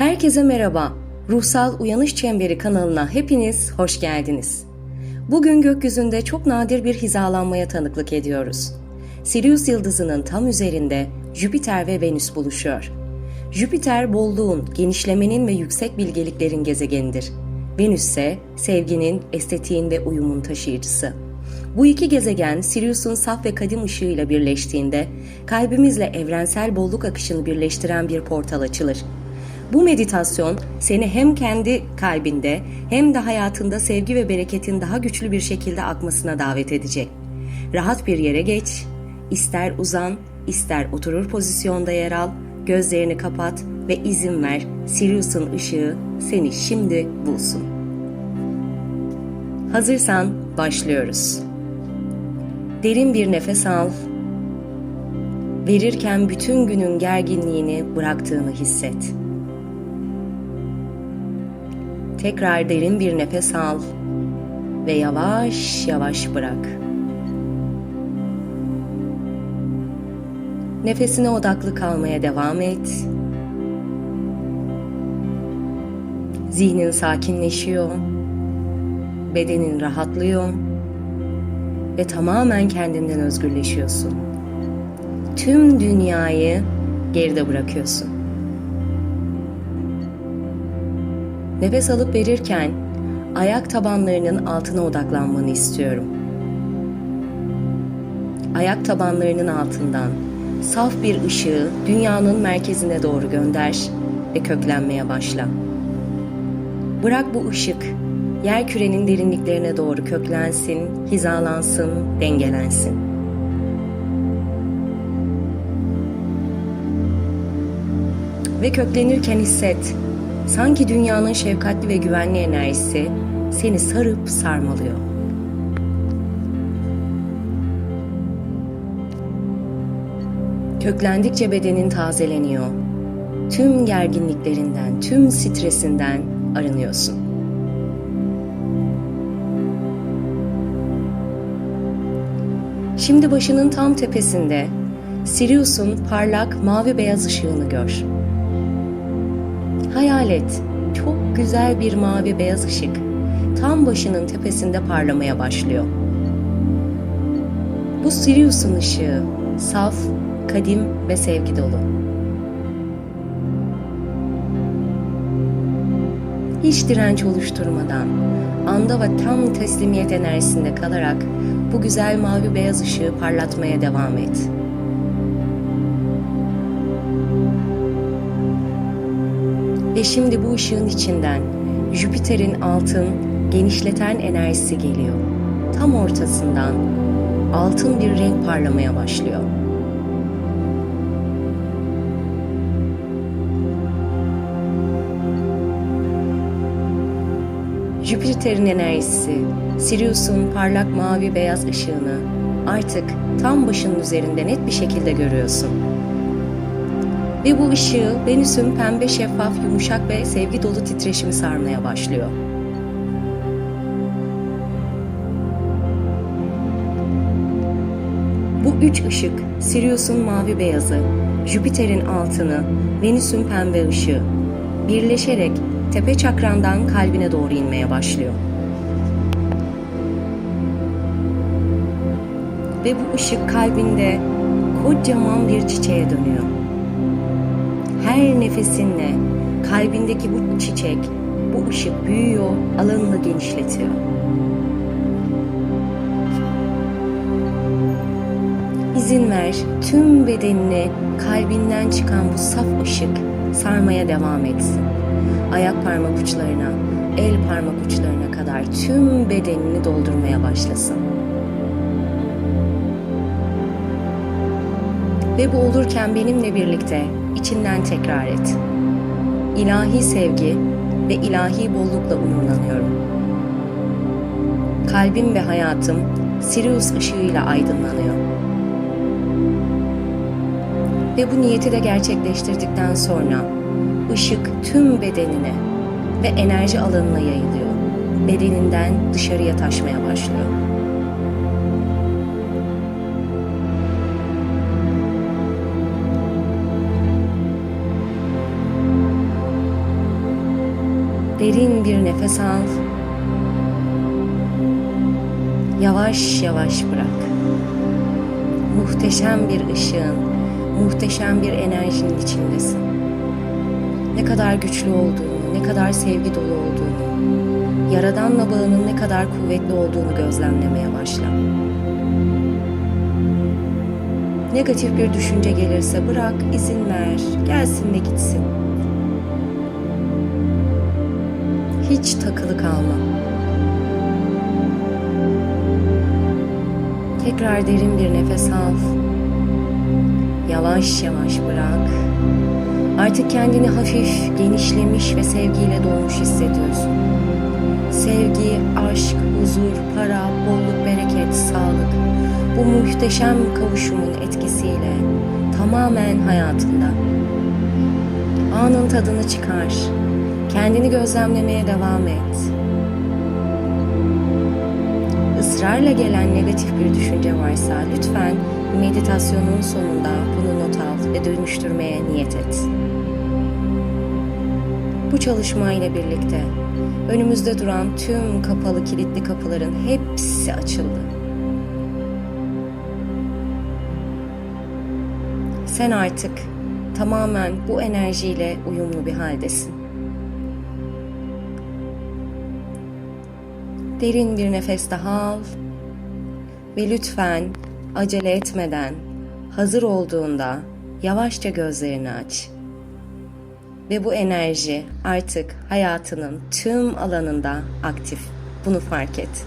Herkese merhaba. Ruhsal Uyanış Çemberi kanalına hepiniz hoş geldiniz. Bugün gökyüzünde çok nadir bir hizalanmaya tanıklık ediyoruz. Sirius yıldızının tam üzerinde Jüpiter ve Venüs buluşuyor. Jüpiter bolluğun, genişlemenin ve yüksek bilgeliklerin gezegenidir. Venüs ise sevginin, estetiğin ve uyumun taşıyıcısı. Bu iki gezegen Sirius'un saf ve kadim ışığıyla birleştiğinde kalbimizle evrensel bolluk akışını birleştiren bir portal açılır. Bu meditasyon seni hem kendi kalbinde hem de hayatında sevgi ve bereketin daha güçlü bir şekilde akmasına davet edecek. Rahat bir yere geç, ister uzan, ister oturur pozisyonda yer al, gözlerini kapat ve izin ver Sirius'un ışığı seni şimdi bulsun. Hazırsan başlıyoruz. Derin bir nefes al. Verirken bütün günün gerginliğini bıraktığını hisset. Tekrar derin bir nefes al ve yavaş yavaş bırak. Nefesine odaklı kalmaya devam et. Zihnin sakinleşiyor. Bedenin rahatlıyor ve tamamen kendinden özgürleşiyorsun. Tüm dünyayı geride bırakıyorsun. Nefes alıp verirken ayak tabanlarının altına odaklanmanı istiyorum. Ayak tabanlarının altından saf bir ışığı dünyanın merkezine doğru gönder ve köklenmeye başla. Bırak bu ışık yer kürenin derinliklerine doğru köklensin, hizalansın, dengelensin. Ve köklenirken hisset, sanki dünyanın şefkatli ve güvenli enerjisi seni sarıp sarmalıyor. Köklendikçe bedenin tazeleniyor. Tüm gerginliklerinden, tüm stresinden arınıyorsun. Şimdi başının tam tepesinde Sirius'un parlak mavi beyaz ışığını gör. Hayal et, çok güzel bir mavi beyaz ışık tam başının tepesinde parlamaya başlıyor. Bu Sirius'un ışığı saf, kadim ve sevgi dolu. Hiç direnç oluşturmadan, anda ve tam teslimiyet enerjisinde kalarak bu güzel mavi beyaz ışığı parlatmaya devam et. Ve şimdi bu ışığın içinden Jüpiter'in altın, genişleten enerjisi geliyor. Tam ortasından altın bir renk parlamaya başlıyor. Jüpiter'in enerjisi, Sirius'un parlak mavi beyaz ışığını artık tam başının üzerinde net bir şekilde görüyorsun. Ve bu ışığı Venüs'ün pembe şeffaf, yumuşak ve sevgi dolu titreşimi sarmaya başlıyor. Bu üç ışık, Sirius'un mavi beyazı, Jüpiter'in altını, Venüs'ün pembe ışığı, birleşerek tepe çakrandan kalbine doğru inmeye başlıyor. Ve bu ışık kalbinde kocaman bir çiçeğe dönüyor. Her nefesinle kalbindeki bu çiçek, bu ışık büyüyor, alanını genişletiyor. İzin ver tüm bedenini kalbinden çıkan bu saf ışık sarmaya devam etsin. Ayak parmak uçlarına, el parmak uçlarına kadar tüm bedenini doldurmaya başlasın. Ve bu olurken benimle birlikte içinden tekrar et. İlahi sevgi ve ilahi bollukla onurlanıyorum. Kalbim ve hayatım Sirius ışığıyla aydınlanıyor. Ve bu niyeti de gerçekleştirdikten sonra ışık tüm bedenine ve enerji alanına yayılıyor. Bedeninden dışarıya taşmaya başlıyor. Derin bir nefes al. Yavaş yavaş bırak. Muhteşem bir ışığın, muhteşem bir enerjinin içindesin. Ne kadar güçlü olduğunu, ne kadar sevgi dolu olduğunu, Yaradanla bağının ne kadar kuvvetli olduğunu gözlemlemeye başla. Negatif bir düşünce gelirse bırak, izin ver, gelsin ve gitsin. Hiç takılı kalma. Tekrar derin bir nefes al. Yavaş yavaş bırak. Artık kendini hafif, genişlemiş ve sevgiyle dolmuş hissediyorsun. Sevgi, aşk, huzur, para, bolluk, bereket, sağlık. Bu muhteşem kavuşumun etkisiyle tamamen hayatında. Anın tadını çıkar. Kendini gözlemlemeye devam et. Israrla gelen negatif bir düşünce varsa lütfen meditasyonun sonunda bunu not al ve dönüştürmeye niyet et. Bu çalışma ile birlikte önümüzde duran tüm kapalı kilitli kapıların hepsi açıldı. Sen artık tamamen bu enerjiyle uyumlu bir haldesin. Derin bir nefes daha al ve lütfen acele etmeden hazır olduğunda yavaşça gözlerini aç. Ve bu enerji artık hayatının tüm alanında aktif. Bunu fark et.